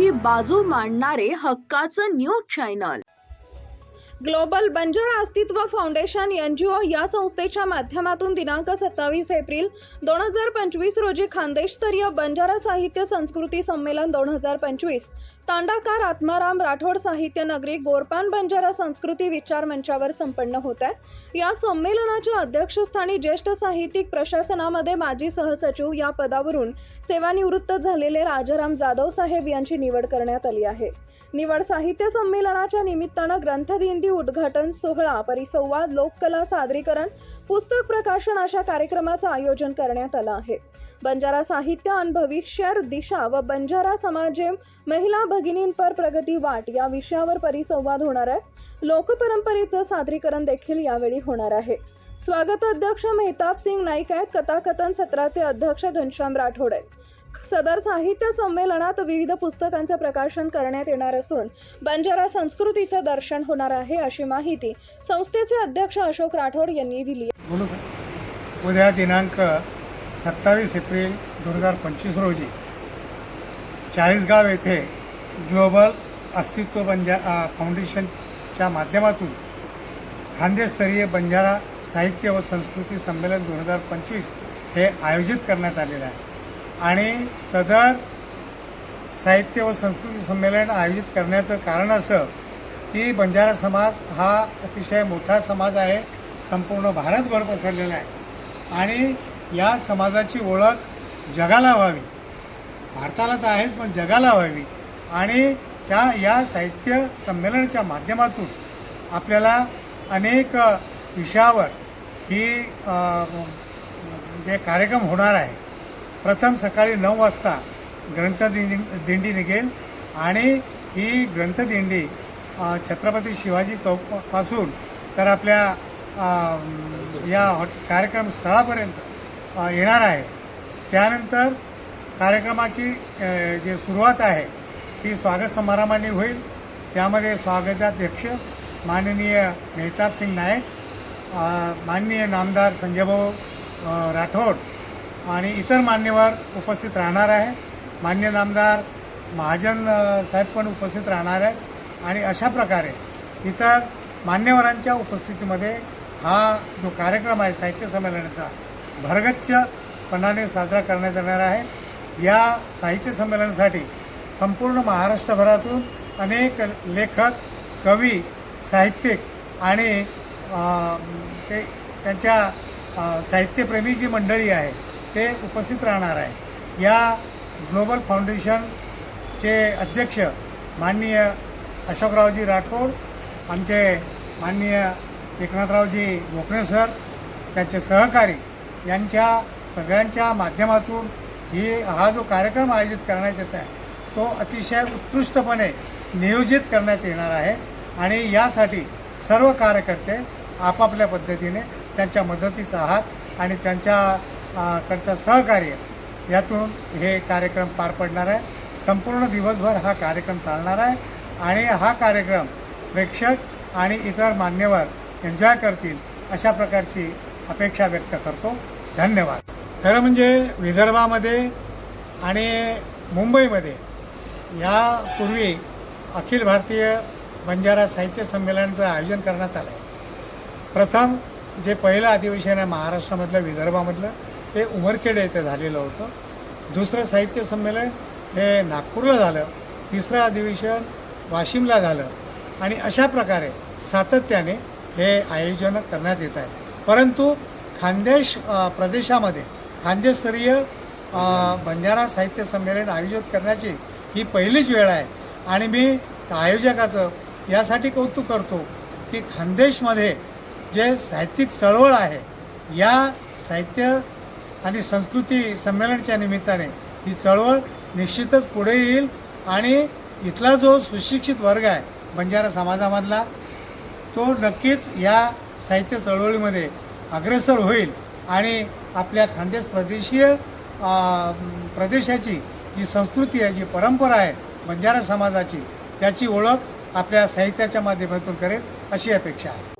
बंजाऱ्यांची बाजू मांडणारे हक्काचं न्यूज चॅनल. ग्लोबल बंजारा अस्तित्व फाउंडेशन ओ या संस्थेच्या माध्यमातून दिनांक सत्तावीस एप्रिल दोन हजार पंचवीस रोजी खानदेशस्तरीय बंजारा साहित्य संस्कृती संमेलन दोन हजार पंचवीस तांडाकार आत्माराम राठोड साहित्य नगरी गोरपान बंजारा संस्कृती विचार मंचावर संपन्न होत आहे. या संमेलनाच्या अध्यक्षस्थानी ज्येष्ठ साहित्यिक प्रशासनामध्ये माजी सहसचिव या पदावरून सेवानिवृत्त झालेले राजाराम जाधव साहेब यांची निवड करण्यात आली आहे. निवड साहित्य संमेलनाच्या निमित्तानं ग्रंथदिंडी उद्घाटन सोहळा परिसंवाद लोककला सादरीकरण पुस्तक प्रकाशन अशा कार्यक्रमाचं आयोजन करण्यात आलं आहे. बंजारा साहित्य आणि भविष्य दिशा व बंजारा समाजेम महिला भगिनींपर प्रगती वाट या विषयावर परिसंवाद होणार आहे. लोकपरंपरेचं सादरीकरण देखील यावेळी होणार आहे. स्वागत अध्यक्ष मेहताब सिंग नाईक आहेत. कथाकथन सत्राचे अध्यक्ष घनश्याम राठोड आहेत. सदर साहित्य संमेलनात विविध पुस्तकांचं प्रकाशन करण्यात येणार असून बंजारा संस्कृतीचं दर्शन होणार आहे अशी माहिती संस्थेचे अध्यक्ष अशोक राठोड यांनी दिली उद्या दिनांक सत्तावीस एप्रिल दोन हजार पंचवीस रोजी चाळीसगाव येथे ग्लोबल अस्तित्व बंजा फाउंडेशनच्या माध्यमातून खांदेस्तरीय बंजारा साहित्य व संस्कृती संमेलन दोन हजार पंचवीस हे आयोजित करण्यात आलेलं आहे. आणि सदर साहित्य व संस्कृती संमेलन आयोजित करण्याचं कारण असं की बंजारा समाज हा अतिशय मोठा समाज आहे संपूर्ण भारतभर पसरलेला आहे. आणि या समाजाची ओळख जगाला व्हावी. भारताला तर आहेच पण जगाला व्हावी. आणि त्या या साहित्य संमेलनाच्या माध्यमातून आपल्याला अनेक विषयावर ही जे म्हणजे कार्यक्रम होणार आहे. प्रथम सकाळी नऊ वाजता ग्रंथदिंडी दिंडी निघेल आणि ही ग्रंथदिंडी छत्रपती शिवाजी चौकपासून तर आपल्या या हॉ कार्यक्रम स्थळापर्यंत येणार आहे. त्यानंतर कार्यक्रमाची जी सुरुवात आहे ती स्वागत समारंभाने होईल. त्यामध्ये स्वागताध्यक्ष माननीय मेहताब सिंग नाईक माननीय नामदार संजयभाऊ राठोड आणि इतर मान्यवर उपस्थित राहणार आहे. मान्य नामदार महाजन साहेब पण उपस्थित राहणार आहेत. आणि अशा प्रकारे इतर मान्यवरांच्या उपस्थितीमध्ये हा जो कार्यक्रम आहे साहित्य संमेलनाचा भरगच्छपणाने साजरा करण्यात येणार आहे. या साहित्य संमेलनासाठी संपूर्ण महाराष्ट्रभरातून अनेक लेखक कवी साहित्यिक आणि ते त्यांच्या साहित्यप्रेमी जी मंडळी आहे ते उपस्थित राहणार आहे. या ग्लोबल फाउंडेशनचे अध्यक्ष माननीय अशोकरावजी राठोड आमचे माननीय एकनाथरावजी गोखणे सर त्यांचे सहकारी यांच्या सगळ्यांच्या माध्यमातून ही हा जो कार्यक्रम आयोजित करण्यात येत आहे तो अतिशय उत्कृष्टपणे नियोजित करण्यात येणार आहे आणि यासाठी सर्व कार्यकर्ते आपापल्या पद्धतीने त्यांच्या मदतीचा हात आणि त्यांच्या कडचं सहकार्य यातून हे कार्यक्रम पार पडणार आहे. संपूर्ण दिवसभर हा कार्यक्रम चालणार आहे आणि हा कार्यक्रम प्रेक्षक आणि इतर मान्यवर एन्जॉय करतील अशा प्रकारची अपेक्षा व्यक्त करतो. धन्यवाद. खरं म्हणजे विदर्भामध्ये आणि मुंबईमध्ये यापूर्वी अखिल भारतीय बंजारा साहित्य संमेलनाचं आयोजन करण्यात आलं आहे. प्रथम जे पहिलं अधिवेशन आहे महाराष्ट्रामधलं विदर्भामधलं ते उमरखेड येथे झालेलं होतं. दुसरं साहित्य संमेलन हे नागपूरला झालं. तिसरं अधिवेशन वाशिमला झालं. आणि अशा प्रकारे सातत्याने हे आयोजन करण्यात येत आहे. परंतु खानदेश प्रदेशामध्ये खानदेशस्तरीय बंजारा साहित्य संमेलन आयोजित करण्याची ही पहिलीच वेळ आहे. आणि मी आयोजकाचं यासाठी कौतुक करतो की खानदेशमध्ये जे साहित्यिक चळवळ आहे या साहित्य आणि संस्कृती संमेलनाच्या निमित्ताने ही चळवळ निश्चितच पुढे येईल आणि इथला जो सुशिक्षित वर्ग आहे बंजारा समाजामधला तो नक्कीच या साहित्य चळवळीमध्ये अग्रेसर होईल आणि आपल्या खानदेश प्रदेशीय प्रदेशाची जी संस्कृती आहे जी परंपरा आहे बंजारा समाजाची त्याची ओळख आपल्या साहित्याच्या माध्यमातून करेल अशी अपेक्षा आहे.